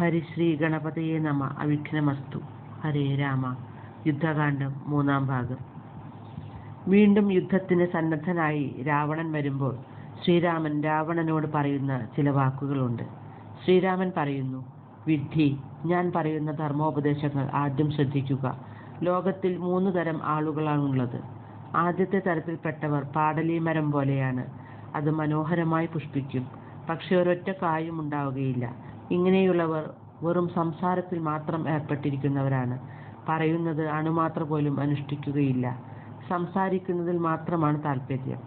ഹരിശ്രീ ഗണപതയെ നമ. അവിഘ്നമസ്തു. ഹരേ രാമ. യുദ്ധകാന്ഡം മൂന്നാം ഭാഗം. വീണ്ടും യുദ്ധത്തിന് സന്നദ്ധനായി രാവണൻ വരുമ്പോൾ ശ്രീരാമൻ രാവണനോട് പറയുന്ന ചില വാക്കുകളുണ്ട്. ശ്രീരാമൻ പറയുന്നു വിഡ്ഢി ഞാൻ പറയുന്ന ധർമ്മോപദേശങ്ങൾ ആദ്യം ശ്രദ്ധിക്കുക. ലോകത്തിൽ മൂന്ന് തരം ആളുകളാണുള്ളത് ആദ്യത്തെ തരത്തിൽപ്പെട്ടവർ പാടലീമരം പോലെയാണ്. അത് മനോഹരമായി പുഷ്പിക്കും. പക്ഷെ ഒരൊറ്റ കായും ഉണ്ടാവുകയില്ല. ഇങ്ങനെയുള്ളവർ വെറും സംസാരത്തിൽ മാത്രം ഏർപ്പെട്ടിരിക്കുന്നവരാണ്. പറയുന്നത് അണുമാത്ര പോലും അനുഷ്ഠിക്കുകയില്ല. സംസാരിക്കുന്നതിൽ മാത്രമാണ് താല്പര്യം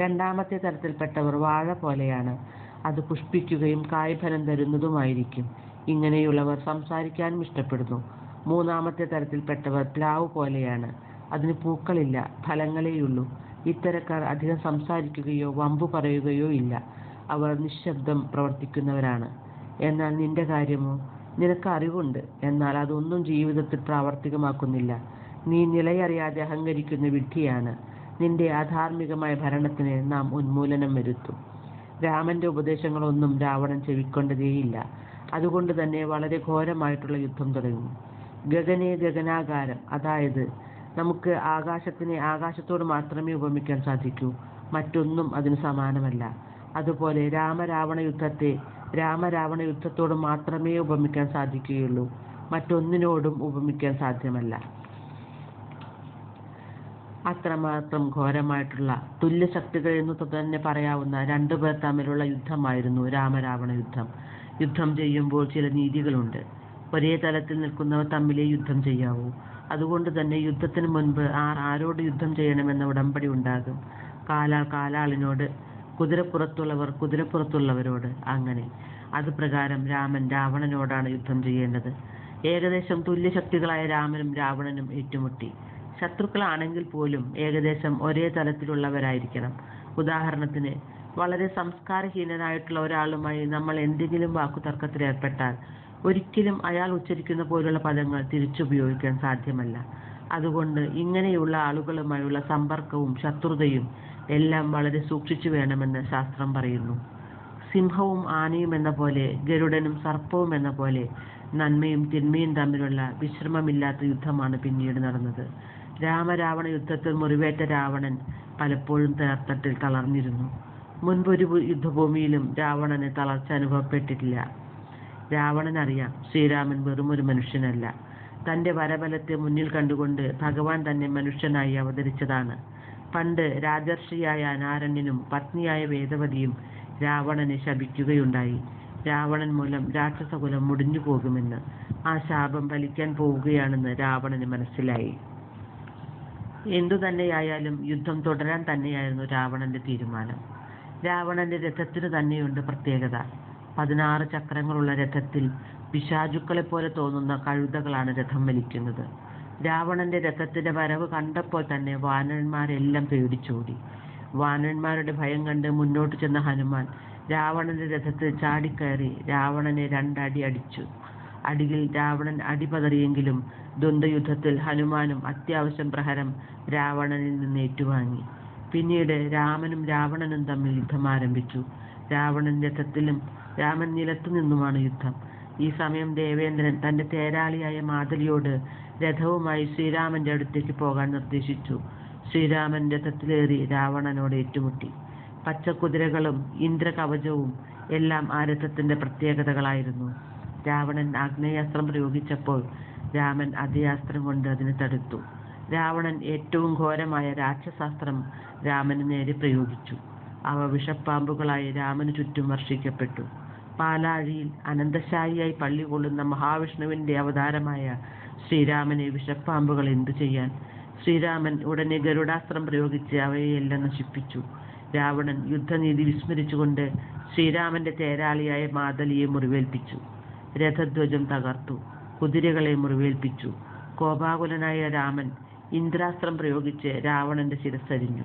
രണ്ടാമത്തെ തരത്തിൽപ്പെട്ടവർ വാഴ പോലെയാണ്. അത് പുഷ്പിക്കുകയും കായ്ഫലം തരുന്നതുമായിരിക്കും. ഇങ്ങനെയുള്ളവർ സംസാരിക്കാനും ഇഷ്ടപ്പെടുന്നു. മൂന്നാമത്തെ തരത്തിൽപ്പെട്ടവർ പ്ലാവ് പോലെയാണ്. അതിന് പൂക്കളില്ല ഫലങ്ങളേയുള്ളൂ. ഇത്തരക്കാർ അധികം സംസാരിക്കുകയോ വമ്പു പറയുകയോ ഇല്ല. അവർ നിശബ്ദം പ്രവർത്തിക്കുന്നവരാണ്. എന്നാൽ നിന്റെ കാര്യമോ? നിനക്ക് അറിവുണ്ട്. എന്നാൽ അതൊന്നും ജീവിതത്തിൽ പ്രാവർത്തികമാക്കുന്നില്ല. നീ നിലയറിയാതെ അഹങ്കരിക്കുന്ന വിഡ്ഢിയാണ്. നിന്റെ അധാർമികമായ ഭരണത്തിന് നാം ഉന്മൂലനം വരുത്തും. രാമന്റെ ഉപദേശങ്ങളൊന്നും രാവണൻ ചെവിക്കൊണ്ടതേയില്ല. അതുകൊണ്ട് തന്നെ വളരെ ഘോരമായിട്ടുള്ള യുദ്ധം തുടങ്ങി. ഗഗനെ ഗഗനാകാരം. അതായത് നമുക്ക് ആകാശത്തിനെ ആകാശത്തോട് മാത്രമേ ഉപമിക്കാൻ സാധിക്കൂ. മറ്റൊന്നും അതിന് സമാനമല്ല. അതുപോലെ രാമരാവണ യുദ്ധത്തെ രാമരാവണ യുദ്ധത്തോട് മാത്രമേ ഉപമിക്കാൻ സാധിക്കുകയുള്ളൂ. മറ്റൊന്നിനോടും ഉപമിക്കാൻ സാധ്യമല്ല. അത്രമാത്രം ഘോരമായിട്ടുള്ള തുല്യശക്തികൾ എന്ന് തന്നെ പറയാവുന്ന രണ്ടുപേർ തമ്മിലുള്ള യുദ്ധമായിരുന്നു രാമരാവണ യുദ്ധം. യുദ്ധം ചെയ്യുമ്പോൾ ചില നീതികളുണ്ട്. ഒരേ തലത്തിൽ നിൽക്കുന്നവർ തമ്മിലേ യുദ്ധം ചെയ്യാവൂ. അതുകൊണ്ട് തന്നെ യുദ്ധത്തിന് മുൻപ് ആർ ആരോട് യുദ്ധം ചെയ്യണമെന്ന ഉടമ്പടി ഉണ്ടാകും. കാലാൾ കാലാളിനോട് കുതിരപ്പുറത്തുള്ളവർ കുതിരപ്പുറത്തുള്ളവരോട് അങ്ങനെ. അത് പ്രകാരം രാമൻ രാവണനോടാണ് യുദ്ധം ചെയ്യേണ്ടത്. ഏകദേശം തുല്യശക്തികളായ രാമനും രാവണനും ഏറ്റുമുട്ടി. ശത്രുക്കളാണെങ്കിൽ പോലും ഏകദേശം ഒരേ തലത്തിലുള്ളവരായിരിക്കണം. ഉദാഹരണത്തിന് വളരെ സംസ്കാരഹീനനായിട്ടുള്ള ഒരാളുമായി നമ്മൾ എന്തെങ്കിലും വാക്കുതർക്കത്തിൽ ഏർപ്പെട്ടാൽ ഒരിക്കലും അയാൾ ഉച്ചരിക്കുന്ന പോലുള്ള പദങ്ങൾ തിരിച്ചുപയോഗിക്കാൻ സാധ്യമല്ല. അതുകൊണ്ട് ഇങ്ങനെയുള്ള ആളുകളുമായുള്ള സമ്പർക്കവും ശത്രുതയും എല്ലാം വളരെ സൂക്ഷിച്ചു വേണമെന്ന് ശാസ്ത്രം പറയുന്നു. സിംഹവും ആനയും എന്ന പോലെ ഗരുഡനും സർപ്പവും എന്ന പോലെ നന്മയും തിന്മയും തമ്മിലുള്ള വിശ്രമമില്ലാത്ത യുദ്ധമാണ് പിന്നീട് നടന്നത്. രാമരാവണ യുദ്ധത്തിൽ മുറിവേറ്റ രാവണൻ പലപ്പോഴും തേർത്തട്ടിൽ തളർന്നിരുന്നു. മുൻപൊരു യുദ്ധഭൂമിയിലും രാവണന് തളർച്ച അനുഭവപ്പെട്ടിട്ടില്ല. രാവണൻ അറിയാം ശ്രീരാമൻ വെറും ഒരു മനുഷ്യനല്ല. തന്റെ വരബലത്തെ മുന്നിൽ കണ്ടുകൊണ്ട് ഭഗവാൻ തന്നെ മനുഷ്യനായി അവതരിച്ചതാണ്. പണ്ട് രാജർഷിയായ നാരണ്യനും പത്നിയായ വേദവതിയും രാവണനെ ശപിക്കുകയുണ്ടായി. രാവണൻ മൂലം രാക്ഷസകുലം മുടിഞ്ഞു പോകുമെന്ന് ആ ശാപം ഫലിക്കാൻ പോവുകയാണെന്ന് രാവണന് മനസ്സിലായി. എന്തു തന്നെയായാലും യുദ്ധം തുടരാൻ തന്നെയായിരുന്നു രാവണന്റെ തീരുമാനം. രാവണന്റെ രഥത്തിന് തന്നെയുണ്ട് പ്രത്യേകത. പതിനാറ് ചക്രങ്ങളുള്ള രഥത്തിൽ പിശാചുക്കളെ പോലെ തോന്നുന്ന കഴുതകളാണ് രഥം വലിക്കുന്നത്. രാവണന്റെ രഥത്തിന്റെ വരവ് കണ്ടപ്പോൾ തന്നെ വാനരന്മാരെല്ലാം പേടിച്ചോടി. വാനരന്മാരുടെ ഭയം കണ്ട് മുന്നോട്ട് ചെന്ന ഹനുമാൻ രാവണന്റെ രഥത്തിൽ ചാടിക്കയറി രാവണനെ രണ്ടടി അടിച്ചു. അടിയിൽ രാവണൻ അടിപതറിയെങ്കിലും ദ്വന്ദ്വയുദ്ധത്തിൽ ഹനുമാനും അത്യാവശ്യം പ്രഹരം രാവണനിൽ നിന്ന് ഏറ്റുവാങ്ങി. പിന്നീട് രാമനും രാവണനും തമ്മിൽ യുദ്ധം ആരംഭിച്ചു. രാവണൻ രഥത്തിലും രാമൻ നിലത്തു നിന്നുമാണ് യുദ്ധം. ഈ സമയം ദേവേന്ദ്രൻ തന്റെ തേരാളിയായ മാതലിയോട് രഥവുമായി ശ്രീരാമന്റെ അടുത്തേക്ക് പോകാൻ നിർദ്ദേശിച്ചു. ശ്രീരാമൻ രഥത്തിലേറി രാവണനോട് ഏറ്റുമുട്ടി. പച്ചക്കുതിരകളും ഇന്ദ്രകവചവും എല്ലാം ആ രഥത്തിന്റെ പ്രത്യേകതകളായിരുന്നു. രാവണൻ ആഗ്നേയാസ്ത്രം പ്രയോഗിച്ചപ്പോൾ രാമൻ അതേ അസ്ത്രം കൊണ്ട് അതിനെ തടുത്തു. രാവണൻ ഏറ്റവും ഘോരമായ രാക്ഷസാസ്ത്രം രാമന് നേരെ പ്രയോഗിച്ചു. അവ വിഷപ്പാമ്പുകളായി രാമന് ചുറ്റും വർഷിക്കപ്പെട്ടു. പാലാഴിയിൽ അനന്തശായിയായി പള്ളി കൊള്ളുന്ന മഹാവിഷ്ണുവിന്റെ അവതാരമായ ശ്രീരാമനെ വിഷപ്പാമ്പുകൾ എന്തു ചെയ്യാൻ? ശ്രീരാമൻ ഉടനെ ഗരുഡാസ്ത്രം പ്രയോഗിച്ച് അവയെല്ലാം നശിപ്പിച്ചു. രാവണൻ യുദ്ധനീതി വിസ്മരിച്ചുകൊണ്ട് ശ്രീരാമന്റെ തേരാളിയായ മാതലിയെ മുറിവേൽപ്പിച്ചു. രഥധ്വജം തകർത്തു. കുതിരകളെ മുറിവേൽപ്പിച്ചു. കോപാകുലനായ രാമൻ ഇന്ദ്രാസ്ത്രം പ്രയോഗിച്ച് രാവണന്റെ ശിരസ്സരിഞ്ഞു.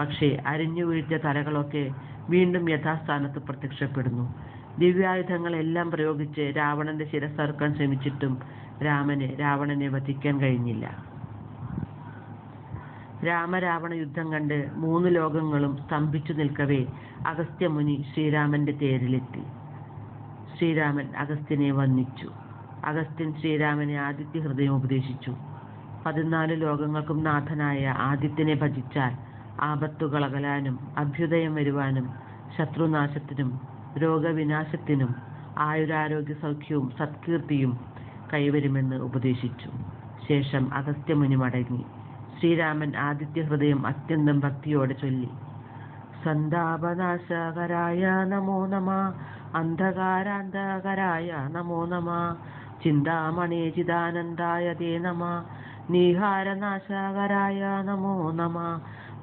പക്ഷേ അരിഞ്ഞു വീഴ്ച തലകളൊക്കെ വീണ്ടും യഥാസ്ഥാനത്ത് പ്രത്യക്ഷപ്പെടുന്നു. ദിവ്യായുധങ്ങളെല്ലാം പ്രയോഗിച്ച് രാവണന്റെ ശിരസ്സറുക്കാൻ ശ്രമിച്ചിട്ടും രാമന് രാവണനെ വധിക്കാൻ കഴിഞ്ഞില്ല. രാമരാവണ യുദ്ധം കണ്ട് മൂന്ന് ലോകങ്ങളും സ്തംഭിച്ചു നിൽക്കവേ അഗസ്ത്യമുനി ശ്രീരാമന്റെ തേരിലെത്തി. ശ്രീരാമൻ അഗസ്ത്യനെ വന്ദിച്ചു. അഗസ്ത്യൻ ശ്രീരാമനെ ആദിത്യ ഹൃദയം ഉപദേശിച്ചു. പതിനാല് ലോകങ്ങൾക്കും നാഥനായ ആദിത്യനെ ഭജിച്ചാൽ ആപത്തുകൾ അകലാനും അഭ്യുദയം വരുവാനും ശത്രുനാശത്തിനും രോഗവിനാശത്തിനും ആയുരാരോഗ്യ സൗഖ്യവും സത്കീർത്തിയും കൈവരുമെന്ന് ഉപദേശിച്ചു. ശേഷം അഗസ്ത്യമുനി മടങ്ങി ശ്രീരാമൻ ആദിത്യ ഹൃദയം അത്യന്തം ഭക്തിയോടെ ചൊല്ലി. സന്താപനാശകരായ നമോ നമ അന്ധകാരാന്ധകരായ നമോ നമ ചിന്താമണി ചിദാനന്ദായ ദേ നമ നീഹാരനാശകരായ നമോ നമ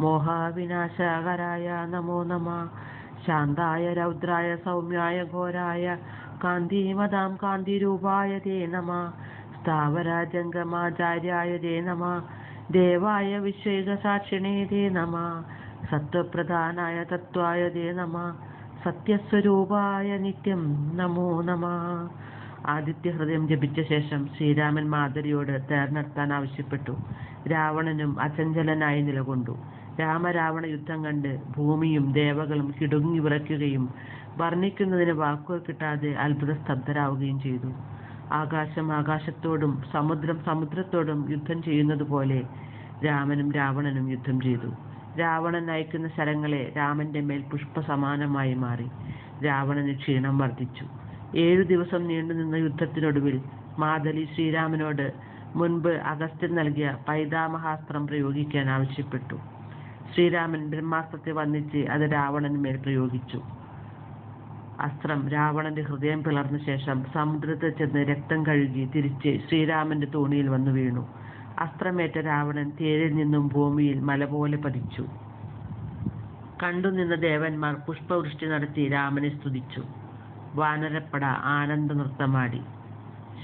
മോഹാവിനാശകരായ നമോ നമ ശാന്തായ രൗദ്രായ സൗമ്യായ ഘോരായ കാന്തിമതാം കാന്തിരൂപായ തേ നമ. സ്ഥാവരാജംഗമാചാര്യായ തേ നമ. ദേവായ വിശ്വേകസാക്ഷിണേ തേ നമ. സത്വപ്രധാനായ തത്വായ തേ നമ. സത്യസ്വരൂപായ നിത്യം നമോ നമ. ആദിത്യ ഹൃദയം ജപിച്ച ശേഷം ശ്രീരാമൻ മാധുരിയോട് തേർന്നെടുത്താൻ ആവശ്യപ്പെട്ടു. രാവണനും അചഞ്ചലനായി നിലകൊണ്ടു. രാമരാവണ യുദ്ധം കണ്ട് ഭൂമിയും ദേവകളും കിടുങ്ങി വിറയ്ക്കുകയും വർണിക്കുന്നതിന് വാക്കുകൾ കിട്ടാതെ അത്ഭുത സ്തബ്ധരാവുകയും ചെയ്തു. ആകാശം ആകാശത്തോടും സമുദ്രം സമുദ്രത്തോടും യുദ്ധം ചെയ്യുന്നത് പോലെ രാമനും രാവണനും യുദ്ധം ചെയ്തു. രാവണൻ നയിക്കുന്ന ശരങ്ങളെ രാമന്റെ മേൽ പുഷ്പസമാനമായി മാറി. രാവണന് ക്ഷീണം വർദ്ധിച്ചു. ഏഴു ദിവസം നീണ്ടുനിന്ന യുദ്ധത്തിനൊടുവിൽ മാതലി ശ്രീരാമനോട് മുൻപ് അഗസ്ത്യൻ നൽകിയ പൈതാമഹാസ്ത്രം പ്രയോഗിക്കാൻ ആവശ്യപ്പെട്ടു. ശ്രീരാമൻ ബ്രഹ്മാസ്ത്രത്തെ വന്നിച്ച് അത് രാവണന് മേൽ പ്രയോഗിച്ചു. അസ്ത്രം രാവണന്റെ ഹൃദയം പിളർന്ന ശേഷം സമുദ്രത്തിൽ ചെന്ന് രക്തം കഴുകി തിരിച്ച് ശ്രീരാമന്റെ തോണിയിൽ വന്നു വീണു. അസ്ത്രമേറ്റ രാവണൻ തേരിൽ നിന്നും ഭൂമിയിൽ മല പോലെ പതിച്ചു. കണ്ടുനിന്ന ദേവന്മാർ പുഷ്പവൃഷ്ടി നടത്തി രാമനെ സ്തുതിച്ചു. വാനരപ്പട ആനന്ദ നൃത്തമാടി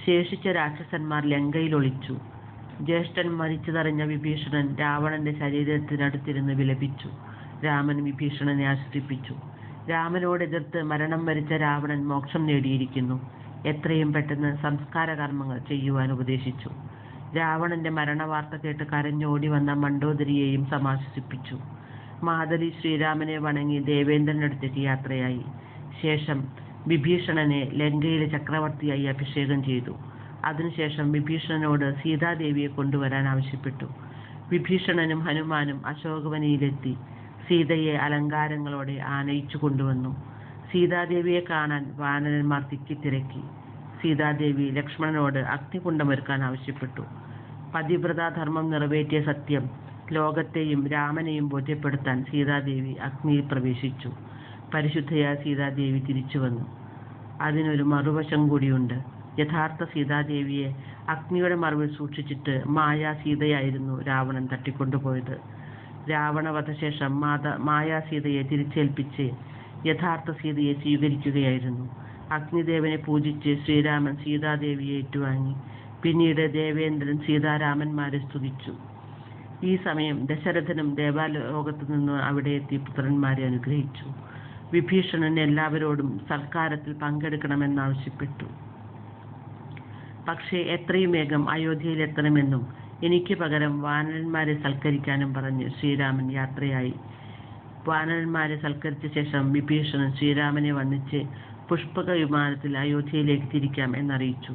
ശേഷിച്ച രാക്ഷസന്മാർ ലങ്കയിൽ ഒളിച്ചു. ജ്യേഷ്ഠൻ മരിച്ചതറിഞ്ഞ വിഭീഷണൻ രാവണന്റെ ശരീരത്തിനടുത്തിരുന്ന് വിലപിച്ചു. രാമൻ വിഭീഷണനെ ആശ്വസിപ്പിച്ചു രാമനോട് എതിർത്ത് മരണം വരിച്ച രാവണൻ മോക്ഷം നേടിയിരിക്കുന്നു. എത്രയും പെട്ടെന്ന് സംസ്കാര കർമ്മങ്ങൾ ചെയ്യുവാൻ ഉപദേശിച്ചു. രാവണന്റെ മരണവാർത്ത കേട്ട് കരഞ്ഞോടി വന്ന മണ്ഡോദരിയെയും സമാശ്വസിപ്പിച്ചു. മാതലി ശ്രീരാമനെ വണങ്ങി ദേവേന്ദ്രനടുത്തേക്ക് യാത്രയായി. ശേഷം വിഭീഷണനെ ലങ്കയിലെ ചക്രവർത്തിയായി അഭിഷേകം ചെയ്തു. അതിനുശേഷം വിഭീഷണനോട് സീതാദേവിയെ കൊണ്ടുവരാൻ ആവശ്യപ്പെട്ടു. വിഭീഷണനും ഹനുമാനും അശോകവനിയിലെത്തി. സീതയെ അലങ്കാരങ്ങളോടെ ആനയിച്ചു കൊണ്ടുവന്നു. സീതാദേവിയെ കാണാൻ വാനരന്മാർ തിക്കിത്തിരക്കി സീതാദേവി ലക്ഷ്മണനോട് അഗ്നികുണ്ടമൊരുക്കാൻ ആവശ്യപ്പെട്ടു. പതിവ്രതാധർമ്മം നിറവേറ്റിയ സത്യം ലോകത്തെയും രാമനെയും ബോധ്യപ്പെടുത്താൻ സീതാദേവി അഗ്നിയിൽ പ്രവേശിച്ചു. പരിശുദ്ധയായ സീതാദേവി തിരിച്ചു വന്നു. അതിനൊരു മറുവശം കൂടിയുണ്ട്. യഥാർത്ഥ സീതാദേവിയെ അഗ്നിയുടെ മറവിൽ സൂക്ഷിച്ചിട്ട് മായാ സീതയായിരുന്നു രാവണൻ തട്ടിക്കൊണ്ടുപോയത്. രാവണവധശേഷം മാത മായാ സീതയെ തിരിച്ചേൽപ്പിച്ച് യഥാർത്ഥ സീതയെ സ്വീകരിക്കുകയായിരുന്നു. അഗ്നിദേവനെ പൂജിച്ച് ശ്രീരാമൻ സീതാദേവിയെ ഏറ്റുവാങ്ങി. പിന്നീട് ദേവേന്ദ്രൻ സീതാരാമന്മാരെ സ്തുതിച്ചു. ഈ സമയം ദശരഥനും ദേവാലോകത്തു നിന്ന് അവിടെ എത്തി പുത്രന്മാരെ അനുഗ്രഹിച്ചു. വിഭീഷണൻ എല്ലാവരോടും സൽക്കാരത്തിൽ പങ്കെടുക്കണമെന്നാവശ്യപ്പെട്ടു. പക്ഷേ എത്രയും വേഗം അയോധ്യയിലെത്തണമെന്നും എനിക്ക് പകരം വാനരന്മാരെ സൽക്കരിക്കാനും പറഞ്ഞ്. ശ്രീരാമൻ യാത്രയായി. വാനരന്മാരെ സൽക്കരിച്ച ശേഷം വിഭീഷണൻ ശ്രീരാമനെ വന്നിച്ച് പുഷ്പക വിമാനത്തിൽ അയോധ്യയിലേക്ക് തിരിക്കാം എന്നറിയിച്ചു.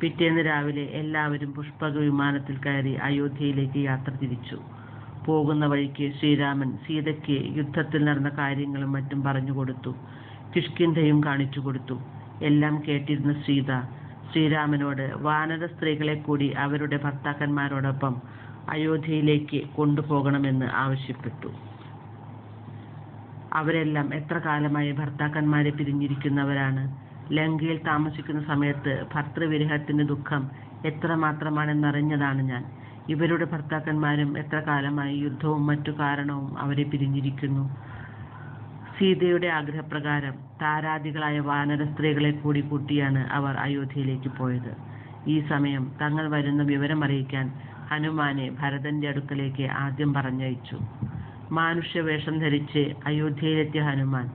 പിറ്റേന്ന് രാവിലെ എല്ലാവരും പുഷ്പക വിമാനത്തിൽ കയറി അയോധ്യയിലേക്ക് യാത്ര തിരിച്ചു. പോകുന്ന വഴിക്ക് ശ്രീരാമൻ സീതയ്ക്ക് യുദ്ധത്തിൽ നടന്ന കാര്യങ്ങളും മറ്റും പറഞ്ഞു കൊടുത്തു. കിഷ്കിന്ധയും കാണിച്ചു കൊടുത്തു. എല്ലാം കേട്ടിരുന്ന സീത ശ്രീരാമനോട് വാനര സ്ത്രീകളെ കൂടി അവരുടെ ഭർത്താക്കന്മാരോടൊപ്പം അയോധ്യയിലേക്ക് കൊണ്ടുപോകണമെന്ന് ആവശ്യപ്പെട്ടു. അവരെല്ലാം എത്ര കാലമായി ഭർത്താക്കന്മാരെ പിരിഞ്ഞിരിക്കുന്നവരാണ്. ലങ്കയിൽ താമസിക്കുന്ന സമയത്ത് ഭർത്തൃവിരഹത്തിന്റെ ദുഃഖം എത്രമാത്രമാണെന്നറിഞ്ഞതാണ് ഞാൻ. ഇവരുടെ ഭർത്താക്കന്മാരും എത്ര കാലമായി യുദ്ധവും മറ്റു കാരണവും അവരെ പിരിഞ്ഞിരിക്കുന്നു. സീതയുടെ ആഗ്രഹപ്രകാരം താരാദികളായ വാനര സ്ത്രീകളെ കൂടി കൂട്ടിയാണ് അവർ അയോധ്യയിലേക്ക് പോയത്. ഈ സമയം തങ്ങൾ വരുന്ന വിവരം അറിയിക്കാൻ ഹനുമാനെ ഭരതന്റെ അടുക്കലേക്ക് ആദ്യം പറഞ്ഞയച്ചു. മാനുഷ്യവേഷം ധരിച്ച് അയോധ്യയിലെത്തിയ ഹനുമാൻ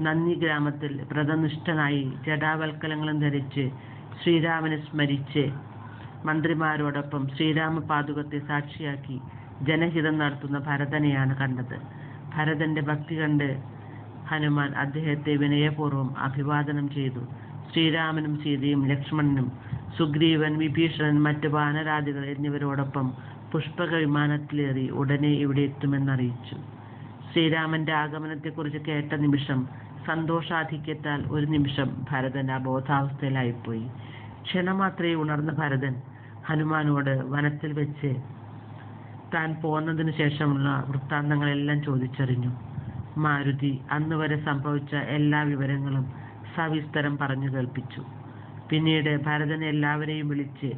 നന്ദി ഗ്രാമത്തിൽ വ്രതനിഷ്ഠനായി ജടാവൽക്കലങ്ങളും ധരിച്ച് ശ്രീരാമനെ സ്മരിച്ച് മന്ത്രിമാരോടൊപ്പം ശ്രീരാമ പാതുകത്തെ സാക്ഷിയാക്കി ജനഹിതം നടത്തുന്ന ഭരതനെയാണ് കണ്ടത്. ഭരതന്റെ ഭക്തി കണ്ട് ഹനുമാൻ അദ്ദേഹത്തെ വിനയപൂർവം അഭിവാദനം ചെയ്തു. ശ്രീരാമനും സീതയും ലക്ഷ്മണനും സുഗ്രീവൻ വിഭീഷണൻ മറ്റ് വാനരാദികൾ എന്നിവരോടൊപ്പം പുഷ്പക വിമാനത്തിലേറി ഉടനെ ഇവിടെ എത്തുമെന്നറിയിച്ചു. ശ്രീരാമന്റെ ആഗമനത്തെക്കുറിച്ച് കേട്ട നിമിഷം സന്തോഷാധിക്യത്താൽ ഒരു നിമിഷം ഭരതൻ അബോധാവസ്ഥയിലായിപ്പോയി. ക്ഷണമാത്രേ ഉണർന്ന ഭരതൻ ഹനുമാനോട് വനത്തിൽ വെച്ച് താൻ പോന്നതിനു ശേഷമുള്ള വൃത്താന്തങ്ങളെല്ലാം ചോദിച്ചറിഞ്ഞു. മാരുതി അന്ന് വരെ സംഭവിച്ച എല്ലാ വിവരങ്ങളും സവിസ്തരം പറഞ്ഞു കേൾപ്പിച്ചു. പിന്നീട് ഭരതൻ എല്ലാവരെയും വിളിച്ച്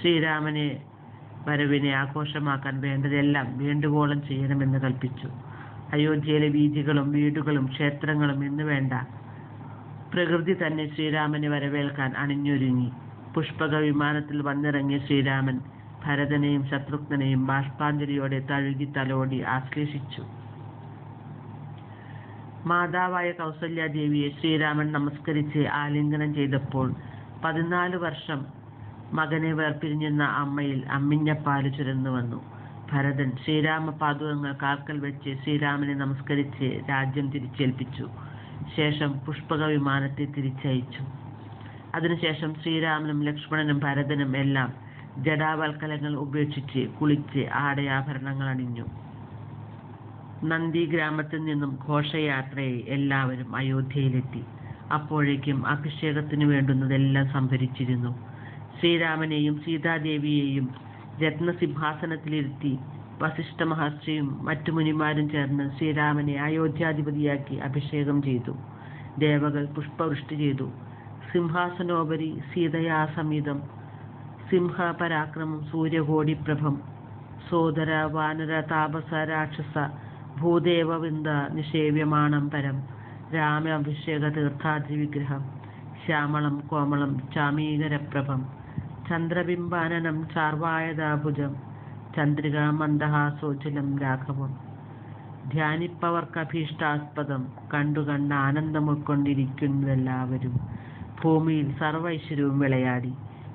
ശ്രീരാമനെ വരവിനെ ആഘോഷമാക്കാൻ വേണ്ടതെല്ലാം വേണ്ടുവോളം ചെയ്യണമെന്ന് കൽപ്പിച്ചു. അയോധ്യയിലെ വീഥികളും വീടുകളും ക്ഷേത്രങ്ങളും എന്ന് വേണ്ട. പ്രകൃതി തന്നെ ശ്രീരാമനെ വരവേൽക്കാൻ അണിഞ്ഞൊരുങ്ങി. പുഷ്പക വിമാനത്തിൽ വന്നിറങ്ങിയ ശ്രീരാമൻ ഭരതനെയും ശത്രുഘ്നെയും ബാഷ്പാഞ്ജലിയോടെ തഴുകി തലോടി ആശ്ലേഷിച്ചു. മാതാവായ കൗസല്യാദേവിയെ ശ്രീരാമൻ നമസ്കരിച്ച് ആലിംഗനം ചെയ്തപ്പോൾ പതിനാല് വർഷം മകനെ വേർപിരിഞ്ഞിരുന്ന അമ്മയിൽ അമ്മിഞ്ഞപ്പാൽ ചുരന്നു വന്നു. ഭരതൻ ശ്രീരാമ പാദുകങ്ങൾ കാൽക്കൽ വെച്ച് ശ്രീരാമനെ നമസ്കരിച്ച് രാജ്യം തിരിച്ചേൽപ്പിച്ചു. ശേഷം പുഷ്പക വിമാനത്തെ തിരിച്ചയച്ചു. അതിനുശേഷം ശ്രീരാമനും ലക്ഷ്മണനും ഭരതനും എല്ലാം ജടാവൽക്കലങ്ങൾ ഉപേക്ഷിച്ച് കുളിച്ച് ആടയാഭരണങ്ങൾ അണിഞ്ഞു. നന്ദി ഗ്രാമത്തിൽ നിന്നും ഘോഷയാത്രയായി എല്ലാവരും അയോധ്യയിലെത്തി. അപ്പോഴേക്കും അഭിഷേകത്തിന് വേണ്ടുന്നതെല്ലാം സംഭരിച്ചിരുന്നു. ശ്രീരാമനെയും സീതാദേവിയെയും രത്നസിംഹാസനത്തിലിരുത്തി വസിഷ്ഠ മഹർഷിയും മറ്റു മുനിമാരും ചേർന്ന് ശ്രീരാമനെ അയോധ്യാധിപതിയാക്കി അഭിഷേകം ചെയ്തു. ദേവകൾ പുഷ്പവൃഷ്ടി ചെയ്തു. സിംഹാസനോപരി സീതയാ സമീതം സിംഹപരാക്രമം സൂര്യകോടിപ്രഭം സോദര വാനര താപസ രാക്ഷസ ഭൂദേവവൃന്ദ നിഷേവ്യമാണം പരം. രാമാഭിഷേക തീർത്ഥാദി വിഗ്രഹം ശ്യാമളം കോമളം ചാമീകരപ്രഭം. ചന്ദ്രബിംബാനനം ചാർവായതാഭുജം. ചന്ദ്രിക മന്ദഹാസോചിലം രാഘവം. ധ്യാനിപ്പവർക്കഭീഷ്ടാസ്പദം. കണ്ടു കണ്ട് ആനന്ദം ഉൾക്കൊണ്ടിരിക്കുന്നതെല്ലാവരും ഭൂമിയിൽ സർവൈശ്വര്യവും വിളയാടി.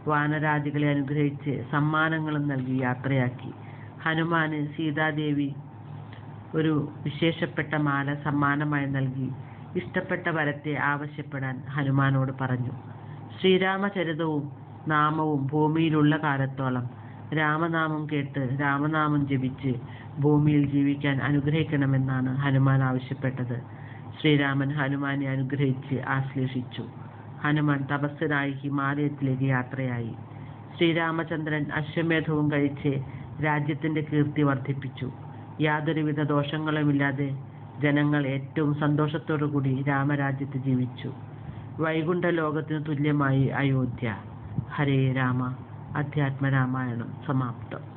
വാനരാജികളെ അനുഗ്രഹിച്ച് സമ്മാനങ്ങളും നൽകി യാത്രയാക്കി. ഹനുമാന് സീതാദേവി ഒരു വിശേഷപ്പെട്ട മാല സമ്മാനമായി നൽകി. ഇഷ്ടപ്പെട്ട വരത്തെ ആവശ്യപ്പെടാൻ ഹനുമാനോട് പറഞ്ഞു. ശ്രീരാമചരിതവും നാമവും ഭൂമിയിലുള്ള കാലത്തോളം രാമനാമം കേട്ട് രാമനാമം ജപിച്ച് ഭൂമിയിൽ ജീവിക്കാൻ അനുഗ്രഹിക്കണമെന്നാണ് ഹനുമാൻ ആവശ്യപ്പെട്ടത്. ശ്രീരാമൻ ഹനുമാനെ അനുഗ്രഹിച്ച് ആശ്ലേഷിച്ചു. ഹനുമാൻ തപസ്സിനായി ഹിമാലയത്തിലേക്ക് യാത്രയായി. ശ്രീരാമചന്ദ്രൻ അശ്വമേധവും കഴിച്ച് രാജ്യത്തിന്റെ കീർത്തി വർദ്ധിപ്പിച്ചു. യാതൊരുവിധ ദോഷങ്ങളുമില്ലാതെ ജനങ്ങൾ ഏറ്റവും സന്തോഷത്തോടു കൂടി രാമരാജ്യത്ത് ജീവിച്ചു. വൈകുണ്ഠ ലോകത്തിന് തുല്യമായി അയോധ്യ. ഹരേ രാമ. അധ്യാത്മ രാമായണം സമാപ്തം.